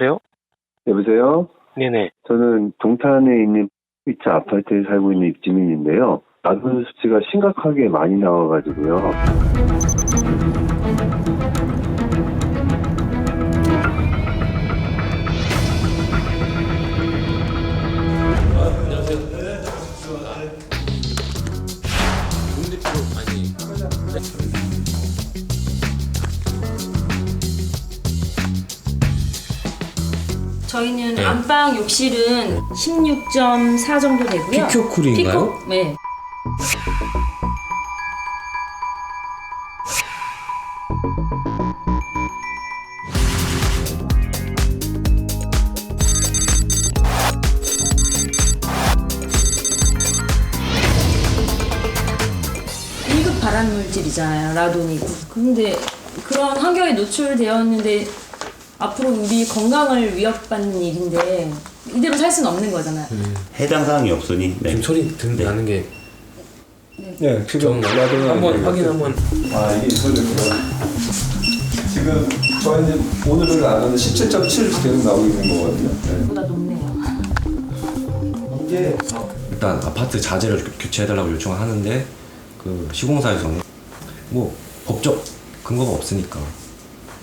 여보세요? 여보세요? 네네. 저는 동탄에 있는 피차 아파트에 살고 있는 입주민인데요. 라돈 수치가 심각하게 많이 나와가지고요. 저희는 안방 욕실은 16.4 정도 되고요. 피큐쿨인가요? 피코- 네. 일급 발암 물질이잖아요, 라돈이. 근데 그런 환경에 노출되었는데 앞으로 우리 건강을 위협받는 일인데 이대로 살 수는 없는 거잖아요. 해당 사항이 없으니 네. 지금 소리 들, 나는 게 네, 지금 정 라돈 한번 확인 한번 아 이게 이거였구나. 지금 저희는 오늘은 안 하는 17.7 계속 나오고 있는 거거든요. 네. 보다 높네요. 이게 일단 아파트 자재를 교- 교체해달라고 요청하는데 그 시공사에서는 뭐 법적 근거가 없으니까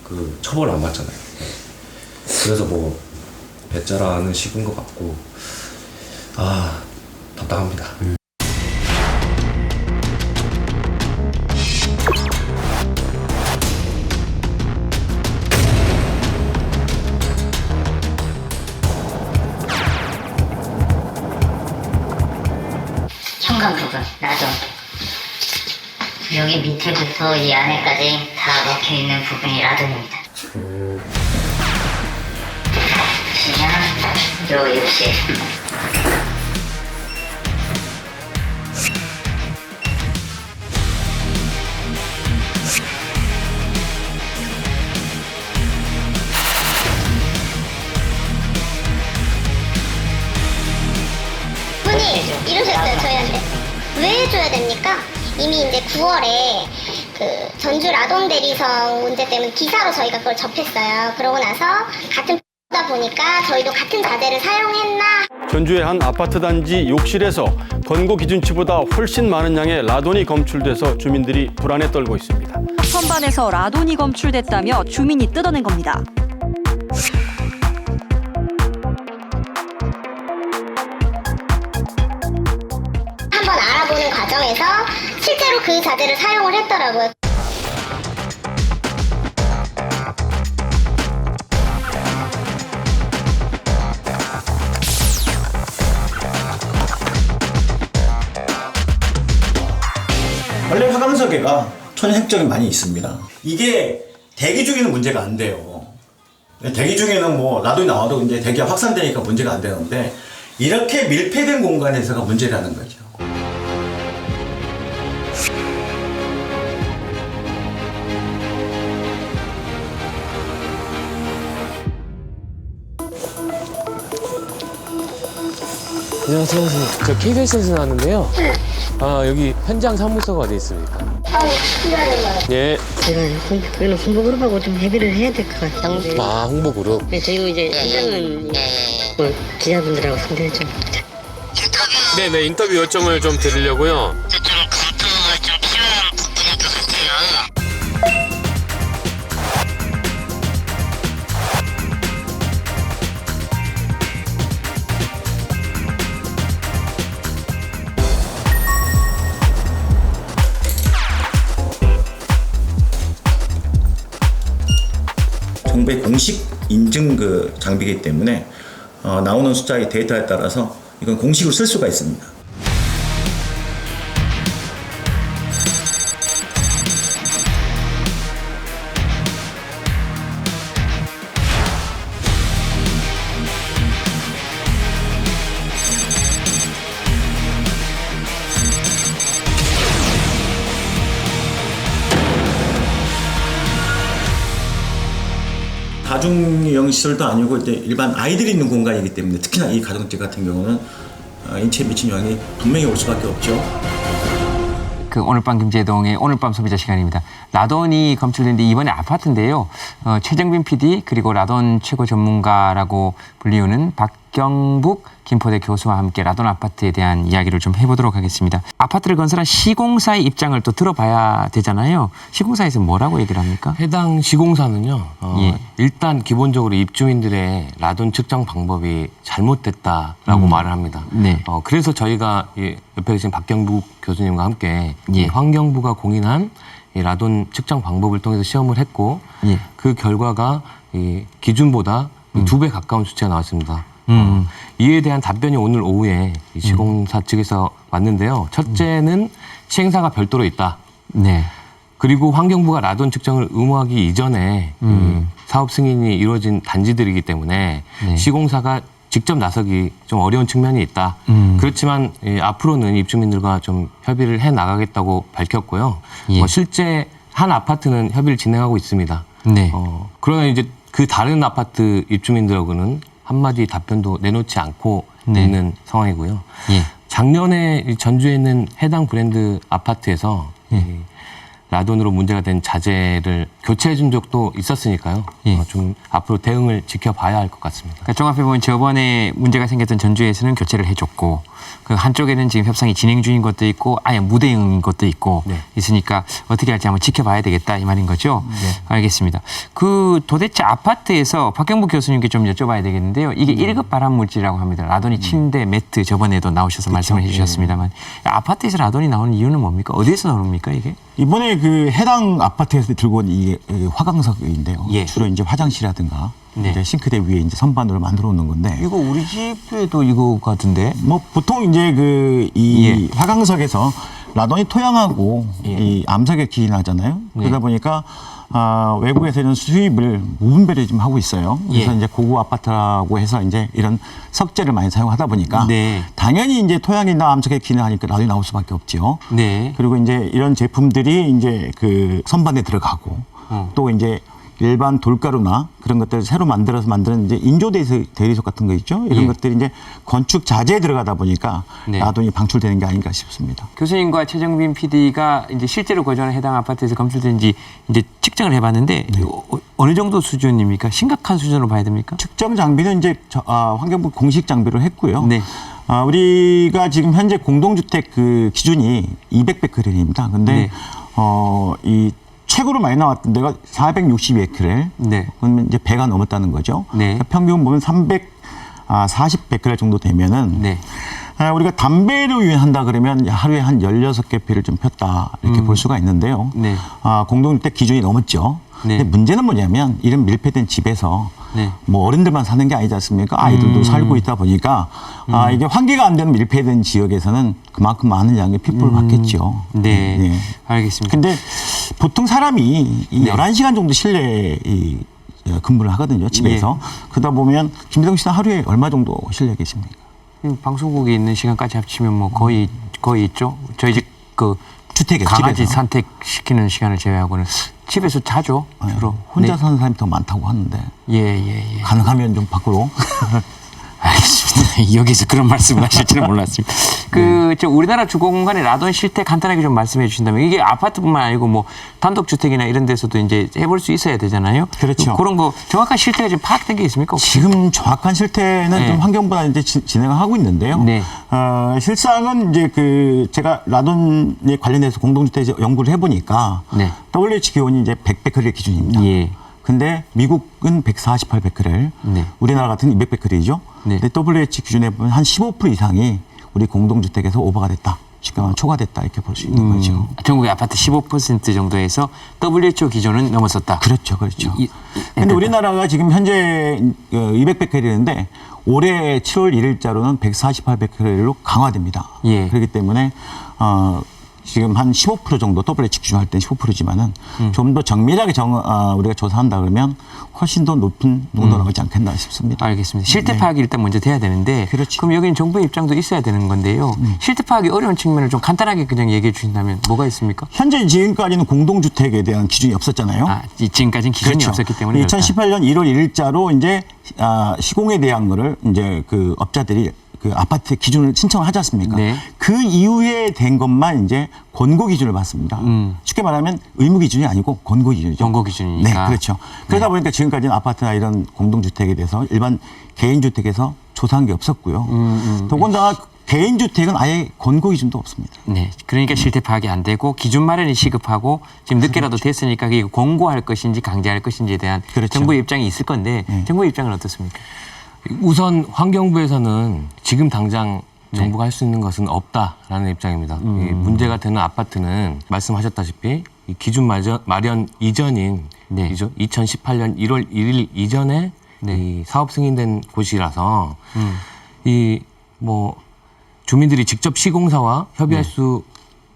그 처벌을 안 받잖아요. 네. 그래서 뭐 배짜라는 식인 것 같고 아 답답합니다. 현관 부분, 라돈. 여기 밑에부터 이 안에까지 다 먹혀 있는 부분이 라돈입니다. 보 시면 요. 분이 이러셨어요 저희한테 왜 해줘야 됩니까? 이미 이제 9월에 그 전주 라돈 대리석 문제 때문에 기사로 저희가 그걸 접했어요. 그러고 나서 같은 다 보니까 저희도 같은 자재를 사용했나 전주의 한 아파트 단지 욕실에서 권고 기준치보다 훨씬 많은 양의 라돈이 검출돼서 주민들이 불안에 떨고 있습니다. 선반에서 라돈이 검출됐다며 주민이 뜯어낸 겁니다. 한번 알아보는 과정에서 실제로 그 자재를 사용을 했더라고요. 원래 화강석에가 천연핵적이 많이 있습니다. 이게 대기 중에는 문제가 안 돼요. 대기 중에는 뭐 라돈이 나와도 이제 대기가 확산되니까 문제가 안 되는데 이렇게 밀폐된 공간에서가 문제라는 거죠. 안녕하세요 저 KBS에서 나왔는데요 아 여기 현장 사무소가 어디 있습니까? 예. 제가 이거는 홍보 그룹하고 좀 협의를 해야 될 것 같아요. 아 홍보 그룹 네, 저희가 이제 현장은 뭐 기자분들하고 상대를 좀 네네 인터뷰 요청을 좀 드리려고요 정부의 공식 인증 그 장비이기 때문에 어, 나오는 숫자의 데이터에 따라서 이건 공식으로 쓸 수가 있습니다. 다중형 시설도 아니고 이제 일반 아이들이 있는 공간이기 때문에 특히나 이 가정집 같은 경우는 어, 인체에 미친 영향이 분명히 올 수밖에 없죠. 그 오늘 밤 김재동의 오늘 밤 소비자 시간입니다. 라돈이 검출된데 이번에 아파트인데요. 어, 최정빈 PD 그리고 라돈 최고 전문가라고 불리우는 박 경북 김포대 교수와 함께 라돈 아파트에 대한 이야기를 좀 해보도록 하겠습니다. 아파트를 건설한 시공사의 입장을 또 들어봐야 되잖아요. 시공사에서 뭐라고 얘기를 합니까? 해당 시공사는요. 어, 예. 일단 기본적으로 입주민들의 라돈 측정 방법이 잘못됐다라고 말을 합니다. 네. 어, 그래서 저희가 이 옆에 계신 박경북 교수님과 함께 예. 이 환경부가 공인한 이 라돈 측정 방법을 통해서 시험을 했고 예. 그 결과가 이 기준보다 두배 가까운 수치가 나왔습니다. 음. 어, 이에 대한 답변이 오늘 오후에 이 시공사 측에서 왔는데요. 첫째는 시행사가 별도로 있다. 네. 그리고 환경부가 라돈 측정을 의무하기 이전에 음. 이 사업 승인이 이루어진 단지들이기 때문에 네. 시공사가 직접 나서기 좀 어려운 측면이 있다. 음. 그렇지만 이 앞으로는 입주민들과 좀 협의를 해 나가겠다고 밝혔고요. 예. 어, 실제 한 아파트는 협의를 진행하고 있습니다. 네. 어, 그러나 이제 그 다른 아파트 입주민들하고는 한마디 답변도 내놓지 않고 네. 있는 상황이고요. 예. 작년에 이 전주에 있는 해당 브랜드 아파트에서 예. 이 라돈으로 문제가 된 자재를 교체해 준 적도 있었으니까요. 예. 어, 좀 앞으로 대응을 지켜봐야 할 것 같습니다. 그러니까 종합해 보면 저번에 문제가 생겼던 전주에서는 교체를 해줬고 그 한쪽에는 지금 협상이 진행 중인 것도 있고 아예 무대응인 것도 있고 네. 있으니까 어떻게 할지 한번 지켜봐야 되겠다 이 말인 거죠. 네. 알겠습니다. 그 도대체 아파트에서 박경부 교수님께 좀 여쭤봐야 되겠는데요. 이게 음. 일 1급 발암 물질이라고 합니다. 라돈이 침대, 매트 저번에도 나오셔서 말씀을 예. 해주셨습니다만 아파트에서 라돈이 나오는 이유는 뭡니까? 어디에서 나옵니까 이게? 이번에 그 해당 아파트에서 들고 온 이게 화강석인데요. 예. 주로 이제 화장실이라든가 네. 이제 싱크대 위에 이제 선반으로 만들어 놓는 건데. 이거 우리 집에도 이거 같은데. 뭐 보통 이제 그이 예. 화강석에서 라돈이 토양하고 이 암석에 기인하잖아요. 네. 그러다 보니까 아, 외국에서는 수입을 무분별히 좀 하고 있어요. 그래서 예. 이제 고급 아파트라고 해서 이제 이런 석재를 많이 사용하다 보니까 네. 당연히 이제 토양이나 암석에 기인하니까 라돈이 나올 수밖에 없죠. 네. 그리고 이제 이런 제품들이 이제 그 선반에 들어가고 어. 또 이제 일반 돌가루나 그런 것들을 새로 만들어서 만드는 이제 인조 대리석 같은 거 있죠. 이런 예. 것들이 이제 건축 자재에 들어가다 보니까 네. 라돈이 방출되는 게 아닌가 싶습니다. 교수님과 최정빈 PD가 이제 실제로 거주하는 해당 아파트에서 검출된 지 이제 측정을 해봤는데 네. 어, 어느 정도 수준입니까? 심각한 수준으로 봐야 됩니까? 측정 장비는 이제 저- 아, 환경부 공식 장비로 했고요. 네. 아, 우리가 지금 현재 공동주택 그 기준이 200베크렐입니다. 근데 네. 어, 이 최고로 많이 나왔던 데가 462베크렐. 네. 그러면 이제 배가 넘었다는 거죠. 네. 그러니까 평균 보면 340베크렐 정도 되면은 네. 아, 우리가 담배로 유인한다 그러면 하루에 한 16개 피를 좀 폈다 이렇게 볼 수가 있는데요. 음. 네. 아, 공동주택 기준이 넘었죠. 네. 근데 문제는 뭐냐면 이런 밀폐된 집에서 네. 뭐 어른들만 사는 게 아니지 않습니까? 아이들도 음. 살고 있다 보니까 아, 이게 환기가 안 되는 밀폐된 지역에서는 그만큼 많은 양의 피부를 받겠죠. 음. 네. 예. 알겠습니다. 근데 보통 사람이 이 네. 11시간 정도 실내에 이 어, 근무를 하거든요. 집에서. 예. 그러다 보면 김대동 씨는 하루에 얼마 정도 실내에 계십니까? 방송국에 있는 시간까지 합치면 뭐 거의 거의 있죠. 저희 집그 주택에 강아지 집에서. 산책시키는 시간을 제외하고는 집에서 자죠 주로. 혼자 네. 사는 사람이 더 많다고 하는데 예 예 예. 가능하면 좀 밖으로. 여기서 그런 말씀을 하실지는 몰랐습니다. 그, 저, 우리나라 주거 공간의 라돈 실태 간단하게 좀 말씀해 주신다면 이게 아파트뿐만 아니고 뭐 단독주택이나 이런 데서도 이제 해볼 수 있어야 되잖아요. 그렇죠. 그런 거 정확한 실태가 좀 파악된 게 있습니까? 지금 정확한 실태는 네. 좀 환경부가 이제 지- 진행을 하고 있는데요. 네. 어, 실상은 이제 그 제가 라돈에 관련해서 공동주택에서 연구를 해보니까 네. WH 기온이 이제 100베크렐 기준입니다. 예. 근데 미국은 148베크렐, 네. 우리나라 같은 200베크렐이죠. 네. 근데 WH 기준에 보면 한 15% 이상이 우리 공동주택에서 오버가 됐다. 말하면 초과됐다 이렇게 볼 수 있는 거죠. 음, 전국의 아파트 15% 정도에서 WHO 기준은 넘었었다. 그렇죠, 그렇죠. 이- 이- 근데 이- 우리나라가 지금 현재 200베크렐인데 올해 7월 1일자로는 148베크렐로 강화됩니다. 예. 그렇기 때문에 어 지금 한 15% 정도 WHO 기준할 때는 15%지만은 음. 좀더 정밀하게 정 어, 우리가 조사한다 그러면 훨씬 더 높은 농도 나오지 않겠나 싶습니다. 음. 알겠습니다. 실태 네. 파악이 일단 먼저 돼야 되는데 그렇죠. 그럼 여기는 정부의 입장도 있어야 되는 건데요. 실태 파악이 어려운 측면을 좀 간단하게 그냥 얘기해 주신다면 뭐가 있습니까? 현재 지금까지는 공동주택에 대한 기준이 없었잖아요. 아, 이- 지금까지는 기준이 없었기 때문에 그렇다. 2018년 1월 1일자로 이제 아, 시공에 대한 거를 이제 그 업자들이 그 아파트 기준을 신청을 하지 않습니까? 네. 그 이후에 된 것만 이제 권고 기준을 받습니다. 쉽게 말하면 의무 기준이 아니고 권고 기준이죠. 음. 권고 기준이니까. 네, 그렇죠. 그러다 보니까 지금까지는 아파트나 이런 공동주택에 대해서 일반 개인주택에서 조사한 게 없었고요. 음, 더군다나 개인주택은 아예 권고 기준도 없습니다. 네. 그러니까 실태 파악이 안 되고 기준 마련이 시급하고 지금 늦게라도 됐으니까 그게 공고할 것인지 강제할 것인지에 대한 그렇죠. 정부의 입장이 있을 건데 네. 정부의 입장은 어떻습니까? 우선 환경부에서는 지금 당장 네. 정부가 할 수 있는 것은 없다라는 입장입니다. 음. 이 문제가 되는 아파트는 말씀하셨다시피 이 기준 마련, 마련 이전인 네. 이죠? 2018년 1월 1일 이전에 네. 이 사업 승인된 곳이라서 음. 이 뭐 주민들이 직접 시공사와 협의할 네. 수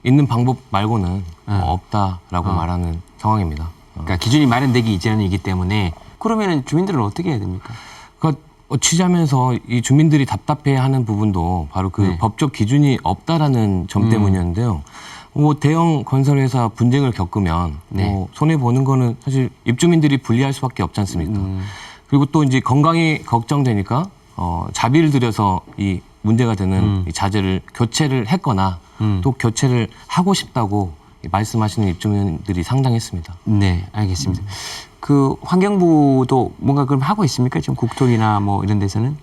있는 방법 말고는 아. 뭐 없다라고 아. 말하는 상황입니다. 어. 그러니까 기준이 마련되기 이전이기 때문에 그러면은 주민들은 어떻게 해야 됩니까? 어, 취재하면서 이 주민들이 답답해하는 부분도 바로 그 네. 법적 기준이 없다라는 점 음. 때문이었는데요. 뭐 대형 건설회사 분쟁을 겪으면 네. 뭐 손해 보는 거는 사실 입주민들이 불리할 수밖에 없지 않습니까? 음. 그리고 또 이제 건강이 걱정되니까 어, 자비를 들여서 이 문제가 되는 음. 이 자재를 교체를 했거나 음. 또 교체를 하고 싶다고 말씀하시는 입주민들이 상당했습니다. 네, 알겠습니다. 그 환경부도 뭔가 그럼 하고 있습니까? 지금 국토위나 뭐 이런 데서는?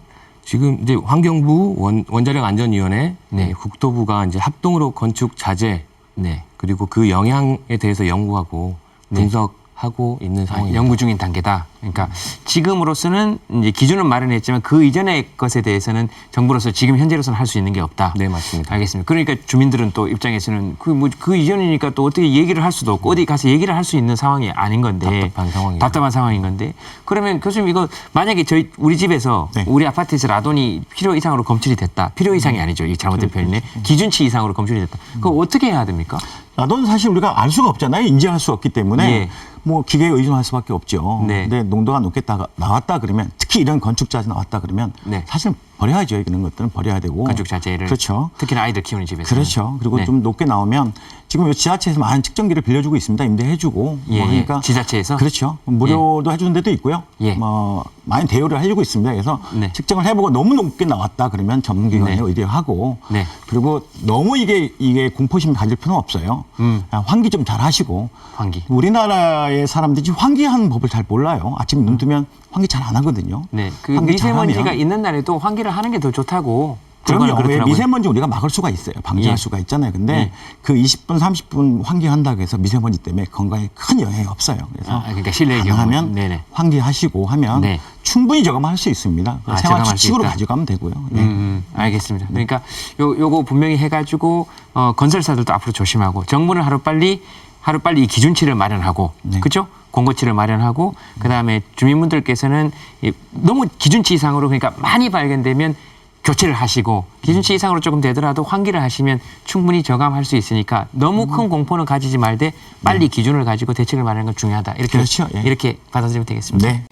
지금 이제 환경부 원, 원자력 안전위원회 네. 네, 국토부가 이제 합동으로 건축 자재 네. 그리고 그 영향에 대해서 연구하고 네. 분석 하고 있는 아, 상황입니다. 연구 중인 단계다. 그러니까 지금으로서는 이제 기준은 마련했지만 그 이전의 것에 대해서는 정부로서 지금 현재로서는 할 수 있는 게 없다. 네 맞습니다. 알겠습니다. 그러니까 주민들은 또 입장에서는 그 뭐 그 이전이니까 또 어떻게 얘기를 할 수도 없고 어디 가서 얘기를 할 수 있는 상황이 아닌 건데 답답한 상황이죠. 답답한 상황인 건데 그러면 교수님 이거 만약에 저희 우리 집에서 네. 우리 아파트에서 라돈이 필요 이상으로 검출이 됐다. 필요 이상이 아니죠. 이 잘못된 표현이네. 기준치 이상으로 검출이 됐다. 그거 어떻게 해야 됩니까? 라돈 사실 우리가 알 수가 없잖아요. 인지할 수 없기 때문에 예. 뭐 기계에 의존할 수밖에 없죠. 네. 근데 농도가 높겠다 나왔다 그러면 특히 이런 건축 자재 나왔다 그러면 네. 사실 버려야죠. 이런 것들은 버려야 되고. 건축 자재를 그렇죠. 특히나 아이들 키우는 집에서 그렇죠. 그리고 네. 좀 높게 나오면 지금 요 지자체에서 많은 측정기를 빌려주고 있습니다. 임대해주고. 예, 뭐 예. 그러니까 지자체에서? 그렇죠. 무료도 해주는 데도 있고요. 예. 뭐 많이 대여를 해주고 있습니다. 그래서 네. 측정을 해보고 너무 높게 나왔다 그러면 전문기관에 네. 의뢰하고 네. 그리고 너무 이게 이게 공포심 가질 필요는 없어요. 음. 환기 좀 잘 하시고 환기. 우리나라 의 사람들이 환기하는 법을 잘 몰라요. 아침에 눈 뜨면 환기 잘 안 하거든요. 네. 그 환기 미세먼지가 있는 날에도 환기를 하는 게 더 좋다고 그럼요. 왜. 미세먼지 우리가 막을 수가 있어요. 방지할 예. 수가 있잖아요. 근데 예. 그 20분, 30분 환기한다고 해서 미세먼지 때문에 건강에 큰 영향이 없어요. 그래서 아, 그러니까 실내의 가능하면 경우. 환기하시고 하면 네. 충분히 저감할 수 있습니다. 아, 생활 있다. 가져가면 되고요. 예. 음, 음, 알겠습니다. 그러니까 요 요거 분명히 해가지고 어, 건설사들도 앞으로 조심하고 정부는 하루 빨리 하루 빨리 이 기준치를 마련하고 네. 그렇죠? 공고치를 마련하고 그다음에 주민분들께서는 이, 너무 기준치 이상으로 그러니까 많이 발견되면 교체를 하시고 기준치 이상으로 조금 되더라도 환기를 하시면 충분히 저감할 수 있으니까 너무 큰 공포는 가지지 말되 빨리 기준을 가지고 대책을 마련하는 건 중요하다. 이렇게 그렇죠. 예. 이렇게 받아들이면 되겠습니다. 네.